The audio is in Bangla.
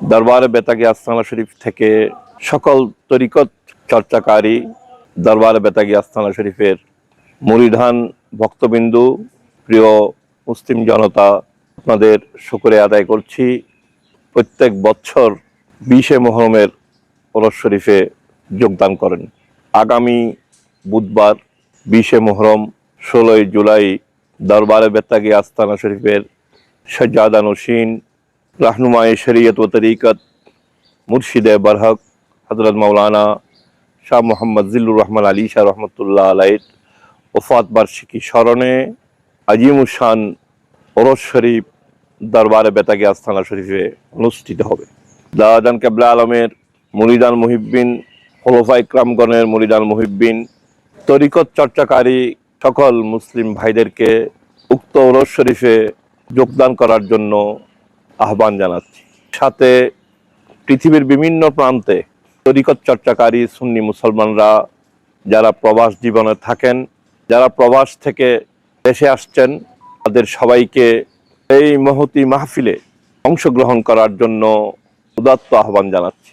দরবারে বেতাগি আস্তানা শরীফ থেকে সকল তরিকত চর্চাকারী দরবারে বেতাগি আস্তানা শরীফের মুরিধান ভক্তবিন্দু, প্রিয় মুসলিম জনতা, আপনাদের শুকরে আদায় করছি। প্রত্যেক বছর বিশে মহরমের ওরস শরীফে যোগদান করেন। আগামী বুধবার বিশে মহরম ষোলোই জুলাই দরবারে বেতাগি আস্তানা শরীফের সজ্জাদা রাহনুমায় শরীয়ত ও তরিকত মুর্শিদে বরহক হজরত মৌলানা শাহ মোহাম্মদ জিল্লুর রহমান আলী শাহ রহমতুল্লাহ আলাইর ওফাত বার্ষিকী স্মরণে আজিমুসান ওরস শরীফ দরবারে বেতাগি আস্তানা শরীফে অনুষ্ঠিত হবে। দাদান কেবলা আলমের মুরিদান মুহিব্বিন হলফা ইকরামগণের মুরিদান মুহিব্বিন, তরিকত চর্চাকারী সকল মুসলিম ভাইদেরকে উক্ত ওরস শরীফে যোগদান করার জন্য আহ্বান জানাচ্ছি। সাথে পৃথিবীর বিভিন্ন প্রান্তে তরিকত চর্চাকারী সুন্নি মুসলমানরা যারা প্রবাস জীবনে থাকেন, যারা প্রবাস থেকে দেশে আসছেন, তাদের সবাইকে এই মহতি মাহফিলে অংশগ্রহণ করার জন্য উদাত্ত আহ্বান জানাচ্ছি।